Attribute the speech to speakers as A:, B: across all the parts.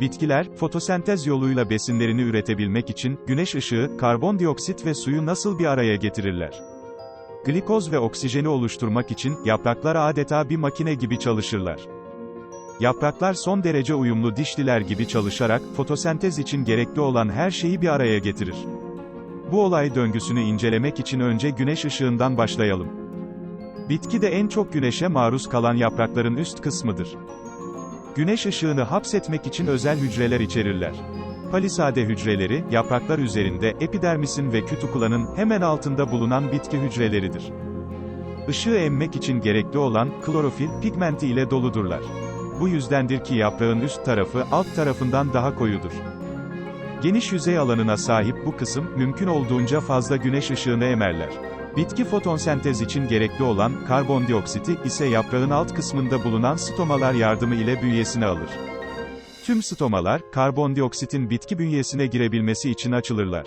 A: Bitkiler, fotosentez yoluyla besinlerini üretebilmek için, güneş ışığı, karbondioksit ve suyu nasıl bir araya getirirler? Glikoz ve oksijeni oluşturmak için, yapraklar adeta bir makine gibi çalışırlar. Yapraklar son derece uyumlu dişliler gibi çalışarak, fotosentez için gerekli olan her şeyi bir araya getirir. Bu olay döngüsünü incelemek için önce güneş ışığından başlayalım. Bitki de en çok güneşe maruz kalan yaprakların üst kısmıdır. Güneş ışığını hapsetmek için özel hücreler içerirler. Palisade hücreleri, yapraklar üzerinde, epidermisin ve kütikulanın hemen altında bulunan bitki hücreleridir. Işığı emmek için gerekli olan, klorofil, pigmenti ile doludurlar. Bu yüzdendir ki yaprağın üst tarafı, alt tarafından daha koyudur. Geniş yüzey alanına sahip bu kısım, mümkün olduğunca fazla güneş ışığını emerler. Bitki fotosentez için gerekli olan, karbondioksiti, ise yaprağın alt kısmında bulunan stomalar yardımı ile bünyesine alır. Tüm stomalar, karbondioksitin bitki bünyesine girebilmesi için açılırlar.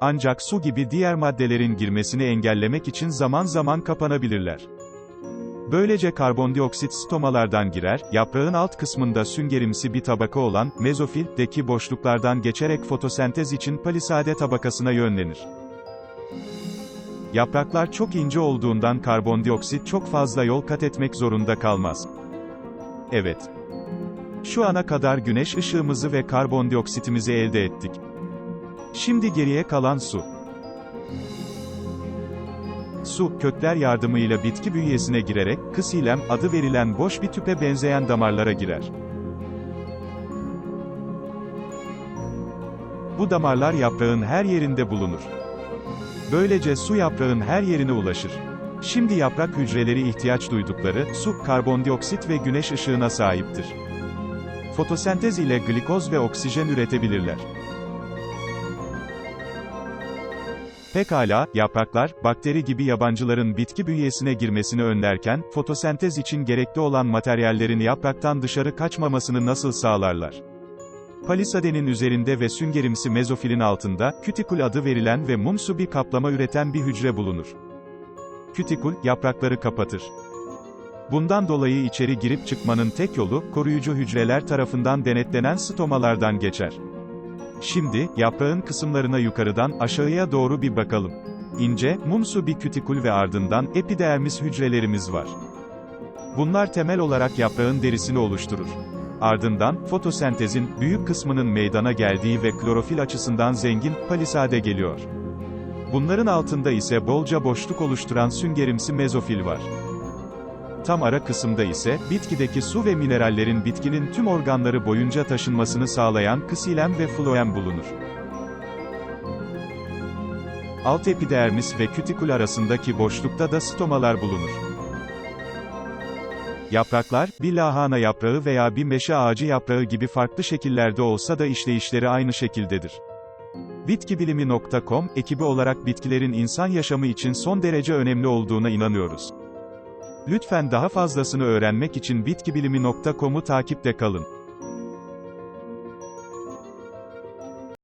A: Ancak su gibi diğer maddelerin girmesini engellemek için zaman zaman kapanabilirler. Böylece karbondioksit stomalardan girer, yaprağın alt kısmında süngerimsi bir tabaka olan, mezofildeki boşluklardan geçerek fotosentez için palisade tabakasına yönlenir. Yapraklar çok ince olduğundan karbondioksit çok fazla yol kat etmek zorunda kalmaz. Evet. Şu ana kadar güneş ışığımızı ve karbondioksitimizi elde ettik. Şimdi geriye kalan su. Su, kökler yardımıyla bitki bünyesine girerek, kısilem adı verilen boş bir tüpe benzeyen damarlara girer. Bu damarlar yaprağın her yerinde bulunur. Böylece su yaprağın her yerine ulaşır. Şimdi yaprak hücreleri ihtiyaç duydukları, su, karbondioksit ve güneş ışığına sahiptir. Fotosentez ile glikoz ve oksijen üretebilirler. Pekala, yapraklar, bakteri gibi yabancıların bitki bünyesine girmesini önlerken, fotosentez için gerekli olan materyallerin yapraktan dışarı kaçmamasını nasıl sağlarlar? Palisadenin üzerinde ve süngerimsi mezofilin altında, kütikül adı verilen ve mumsu bir kaplama üreten bir hücre bulunur. Kütikül, yaprakları kapatır. Bundan dolayı içeri girip çıkmanın tek yolu, koruyucu hücreler tarafından denetlenen stomalardan geçer. Şimdi, yaprağın kısımlarına yukarıdan aşağıya doğru bir bakalım. İnce, mumsu bir kütikül ve ardından epidermis hücrelerimiz var. Bunlar temel olarak yaprağın derisini oluşturur. Ardından, fotosentezin, büyük kısmının meydana geldiği ve klorofil açısından zengin, palisade geliyor. Bunların altında ise bolca boşluk oluşturan süngerimsi mezofil var. Tam ara kısımda ise, bitkideki su ve minerallerin bitkinin tüm organları boyunca taşınmasını sağlayan kısilem ve floem bulunur. Alt epidermis ve kütikül arasındaki boşlukta da stomalar bulunur. Yapraklar, bir lahana yaprağı veya bir meşe ağacı yaprağı gibi farklı şekillerde olsa da işleyişleri aynı şekildedir. Bitkibilimi.com, ekibi olarak bitkilerin insan yaşamı için son derece önemli olduğuna inanıyoruz. Lütfen daha fazlasını öğrenmek için bitkibilimi.com'u takipte kalın.